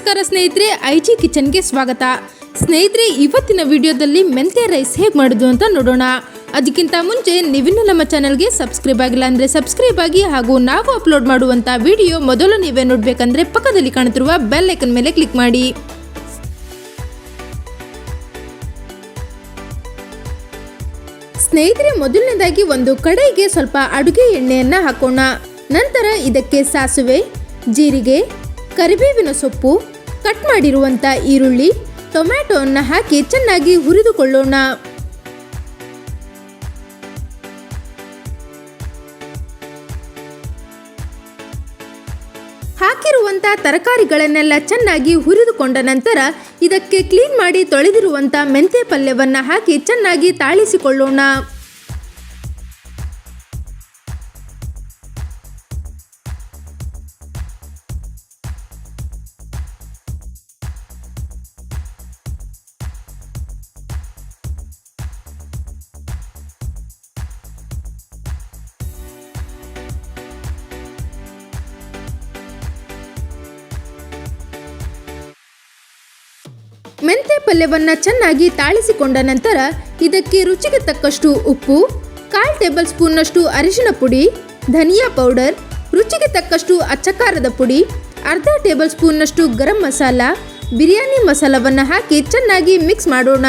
ನಮಸ್ಕಾರ ಸ್ನೇಹಿತರೆ I G ಕಿಚನ್ಗೆ ಸ್ವಾಗತ. ಸ್ನೇಹಿತರೆ, ಇವತ್ತಿನ ವಿಡಿಯೋದಲ್ಲಿ ಮೆಂತ್ಯ ರೈಸ್ ಹೇಗೆ ಮಾಡೋದು ಅಂತ ನೋಡೋಣ. ಅದಕ್ಕಿಂತ ಮುಂಚೆ ನೀವಿನ್ನೂ ನಮ್ಮ ಚಾನಲ್ಗೆ ಸಬ್ಸ್ಕ್ರೈಬ್ ಆಗಿಲ್ಲ ಅಂದರೆ ಸಬ್ಸ್ಕ್ರೈಬ್ ಆಗಿ ಹಾಗೂ ನಾವು ಅಪ್ಲೋಡ್ ಮಾಡುವಂಥ ವಿಡಿಯೋ ಮೊದಲು ನೀವೇ ನೋಡಬೇಕಂದ್ರೆ ಪಕ್ಕದಲ್ಲಿ ಕಾಣುತ್ತಿರುವ ಬೆಲ್ ಐಕನ್ ಮೇಲೆ ಕ್ಲಿಕ್ ಮಾಡಿ. ಸ್ನೇಹಿತರೆ, ಮೊದಲನೇದಾಗಿ ಒಂದು ಕಡೆಗೆ ಸ್ವಲ್ಪ ಅಡುಗೆ ಎಣ್ಣೆಯನ್ನು ಹಾಕೋಣ. ನಂತರ ಇದಕ್ಕೆ ಸಾಸಿವೆ, ಜೀರಿಗೆ ಕರಿಬೇವಿನ ಸೊಪ್ಪು ಕಟ್ ಮಾಡಿರುವಂಥ ಈರುಳ್ಳಿ ಟೊಮ್ಯಾಟೋನ್ನ ಹಾಕಿ ಚೆನ್ನಾಗಿ ಹುರಿದುಕೊಳ್ಳೋಣ. ಹಾಕಿರುವಂಥ ತರಕಾರಿಗಳನ್ನೆಲ್ಲ ಚೆನ್ನಾಗಿ ಹುರಿದುಕೊಂಡ ನಂತರ ಇದಕ್ಕೆ ಕ್ಲೀನ್ ಮಾಡಿ ತೊಳೆದಿರುವಂಥ ಮೆಂತೆ ಪಲ್ಯವನ್ನು ಹಾಕಿ ಚೆನ್ನಾಗಿ ತಾಳಿಸಿಕೊಳ್ಳೋಣ. ಮೆಂತೆ ಪಲ್ಯವನ್ನು ಚೆನ್ನಾಗಿ ತಾಳಿಸಿಕೊಂಡ ನಂತರ ಇದಕ್ಕೆ ರುಚಿಗೆ ತಕ್ಕಷ್ಟು ಉಪ್ಪು, ಕಾಲು ಟೇಬಲ್ ಸ್ಪೂನ್ನಷ್ಟು ಅರಿಶಿನ ಪುಡಿ, ಧನಿಯಾ ಪೌಡರ್, ರುಚಿಗೆ ತಕ್ಕಷ್ಟು ಅಚ್ಚಕಾರದ ಪುಡಿ, ಅರ್ಧ ಟೇಬಲ್ ಸ್ಪೂನ್ನಷ್ಟು ಗರಂ ಮಸಾಲ, ಬಿರಿಯಾನಿ ಮಸಾಲವನ್ನು ಹಾಕಿ ಚೆನ್ನಾಗಿ ಮಿಕ್ಸ್ ಮಾಡೋಣ.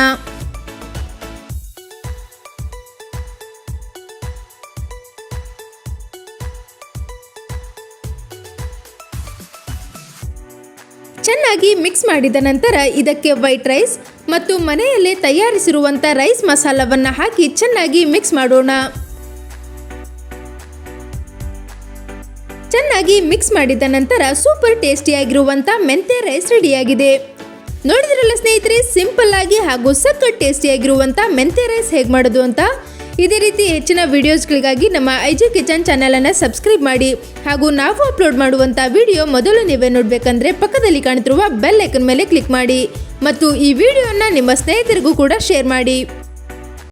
ಚೆನ್ನಾಗಿ ಮಿಕ್ಸ್ ಮಾಡಿದ ನಂತರ ಇದಕ್ಕೆ ವೈಟ್ ರೈಸ್ ಮತ್ತು ಮನೆಯಲ್ಲೇ ತಯಾರಿಸಿರುವಂಥ ರೈಸ್ ಮಸಾಲವನ್ನು ಹಾಕಿ ಚೆನ್ನಾಗಿ ಮಿಕ್ಸ್ ಮಾಡೋಣ. ಚೆನ್ನಾಗಿ ಮಿಕ್ಸ್ ಮಾಡಿದ ನಂತರ ಸೂಪರ್ ಟೇಸ್ಟಿಯಾಗಿರುವಂಥ ಮೆಂತೆ ರೈಸ್ ರೆಡಿಯಾಗಿದೆ ನೋಡಿದ್ರಲ್ಲ ಸ್ನೇಹಿತರೆ ಸಿಂಪಲ್ ಆಗಿ ಹಾಗೂ ಸಖತ್ ಟೇಸ್ಟಿಯಾಗಿರುವಂಥ ಮೆಂತೆ ರೈಸ್ ಹೇಗೆ ಮಾಡೋದು ಅಂತ? ಇದೇ ರೀತಿ ಹೆಚ್ಚಿನ ವಿಡಿಯೋಸ್ಗಳಿಗಾಗಿ ನಮ್ಮ ಐ ಜಿ ಕಿಚನ್ ಚಾನಲನ್ನು ಸಬ್ಸ್ಕ್ರೈಬ್ ಮಾಡಿ. ಹಾಗೂ ನಾವು ಅಪ್ಲೋಡ್ ಮಾಡುವಂಥ ವಿಡಿಯೋ ಮೊದಲು ನೀವೇ ನೋಡಬೇಕಂದ್ರೆ ಪಕ್ಕದಲ್ಲಿ ಕಾಣುತ್ತಿರುವ ಬೆಲ್ ಐಕನ್ ಮೇಲೆ ಕ್ಲಿಕ್ ಮಾಡಿ. ಮತ್ತು ಈ ವಿಡಿಯೋನ ನಿಮ್ಮ ಸ್ನೇಹಿತರಿಗೂ ಕೂಡ ಶೇರ್ ಮಾಡಿ.